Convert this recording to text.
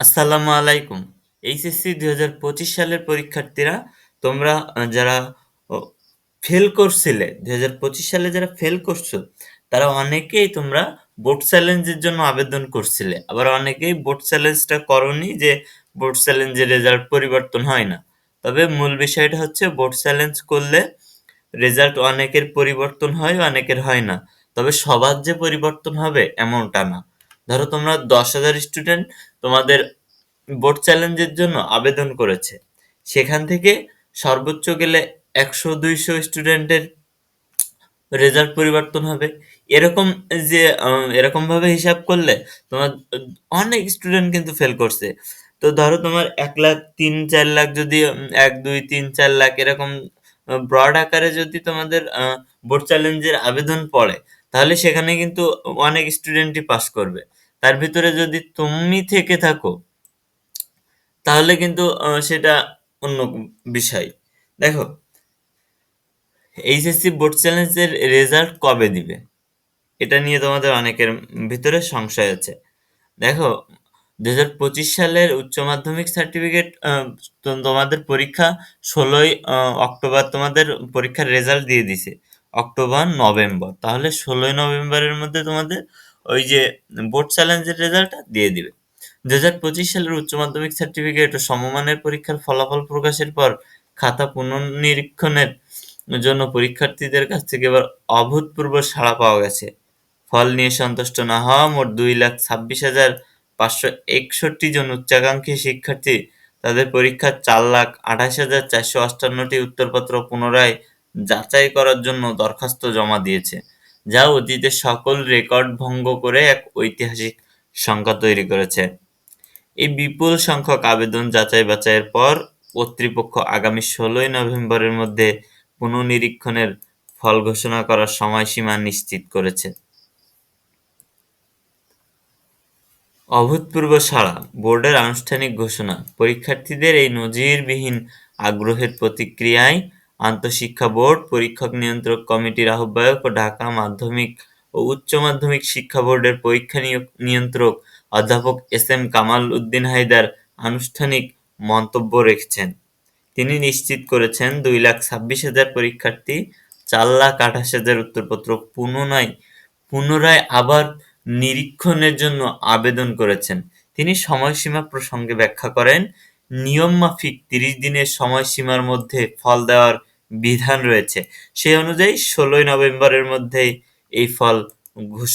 আসসালামু আলাইকুম। এইচএসসি দুই হাজার পঁচিশ সালের পরীক্ষার্থীরা, তোমরা যারা ফেল করছিলে, দুই হাজার পঁচিশ সালে যারা ফেল করছ, তারা অনেকেই তোমরা বোর্ড চ্যালেঞ্জের জন্য আবেদন করছিলে। আবার অনেকেই বোর্ড চ্যালেঞ্জটা করনি যে বোর্ড চ্যালেঞ্জের রেজাল্ট পরিবর্তন হয় না। তবে মূল বিষয়টা হচ্ছে বোর্ড চ্যালেঞ্জ করলে রেজাল্ট অনেকের পরিবর্তন হয়, অনেকের হয় না। তবে সবার যে পরিবর্তন হবে, এমনটা না। ধরো তোমরা দশ হাজার স্টুডেন্ট তোমাদের বোর্ড চ্যালেঞ্জের জন্য আবেদন করেছে। সেখান থেকে সর্বোচ্চ গেলে একশো, দুইশো স্টুডেন্টের রেজাল্ট পরিবর্তন হবে। এরকম যে এরকমভাবে হিসাব করলে তোমার অনেক স্টুডেন্ট কিন্তু ফেল করছে। তো ধরো তোমার এক লাখ, তিন, চার লাখ যদি এক, দুই, তিন, চার লাখ এরকম ব্রড আকারে যদি তোমাদের বোর্ড চ্যালেঞ্জের আবেদন পড়ে, তাহলে সেখানে কিন্তু অনেক স্টুডেন্টই পাস করবে। তার ভিতরে যদি তুমি থেকে থাকো, তাহলে কিন্তু সেটা অন্য বিষয়। দেখো এইচএসসি বোর্ড চ্যালেঞ্জের রেজাল্ট কবে দিবে? এটা নিয়ে তোমাদের অনেকের ভিতরে সংশয় আছে। দেখো দু হাজার পঁচিশ সালের উচ্চ মাধ্যমিক সার্টিফিকেট তোমাদের পরীক্ষা ষোলোই অক্টোবর তোমাদের পরীক্ষার রেজাল্ট দিয়ে দিছে। October, November. তাহলে ষোলোই নভেম্বরের মধ্যে তোমাদের ওই যে বোর্ড চ্যালেঞ্জের রেজাল্টটা দিয়ে দিবে। দু হাজার পঁচিশ সালের উচ্চ মাধ্যমিক সার্টিফিকেট ও সমমানের পরীক্ষার ফলাফল প্রকাশের পর খাতা পুনর্নিরীক্ষণের জন্য পরীক্ষার্থীদের কাছ থেকে এবার অভূতপূর্ব সাড়া পাওয়া গেছে। ফল নিয়ে সন্তুষ্ট না হওয়া মোট দুই লাখ ছাব্বিশ হাজার পাঁচশো একষট্টি জন উচ্চাকাঙ্ক্ষী শিক্ষার্থী, তাদের পরীক্ষার চার লাখ আঠাশ হাজার চারশো আটান্নটি উত্তরপত্র পুনরায় যাচাই করার জন্য দরখাস্ত জমা দিয়েছে। যা অতীতের সকল রেকর্ড ভঙ্গ করে এক ঐতিহাসিক সংখ্যা তৈরি করেছে। এই বিপুল সংখ্যক আবেদন যাচাই বাছাইয়ের পর কর্তৃপক্ষ আগামী ষোলোই নভেম্বরের মধ্যে পুনর্নিরীক্ষণের ফল ঘোষণা করার সময়সীমা নিশ্চিত করেছে। অভূতপূর্ব সাড়া, বোর্ডের আনুষ্ঠানিক ঘোষণা। পরীক্ষার্থীদের এই নজিরবিহীন আগ্রহের প্রতিক্রিয়ায় আন্তঃশিক্ষা বোর্ড, পরীক্ষক নিয়ন্ত্রক কমিটির আহ্বায়ক ও ঢাকা মাধ্যমিক ও উচ্চ মাধ্যমিক শিক্ষা বোর্ডের পরীক্ষা নিয়ন্ত্রক অধ্যাপক এস এম কামাল উদ্দিন হায়দার আনুষ্ঠানিক মন্তব্য রেখেছেন। তিনি নিশ্চিত করেছেন, দুই লাখ ছাব্বিশ হাজার পরীক্ষার্থী চার লাখ আঠাশ হাজার উত্তরপত্র পুনরায় পুনরায় আবার নিরীক্ষণের জন্য আবেদন করেছেন। তিনি সময়সীমা প্রসঙ্গে ব্যাখ্যা করেন নিয়ম মাফিক তিরিশ দিনের সময়সীমার মধ্যে ফল দেওয়ার বিধান রয়েছে। সেই অনুযায়ী ষোলোই নভেম্বরের মধ্যেই এই ফল ঘোষণা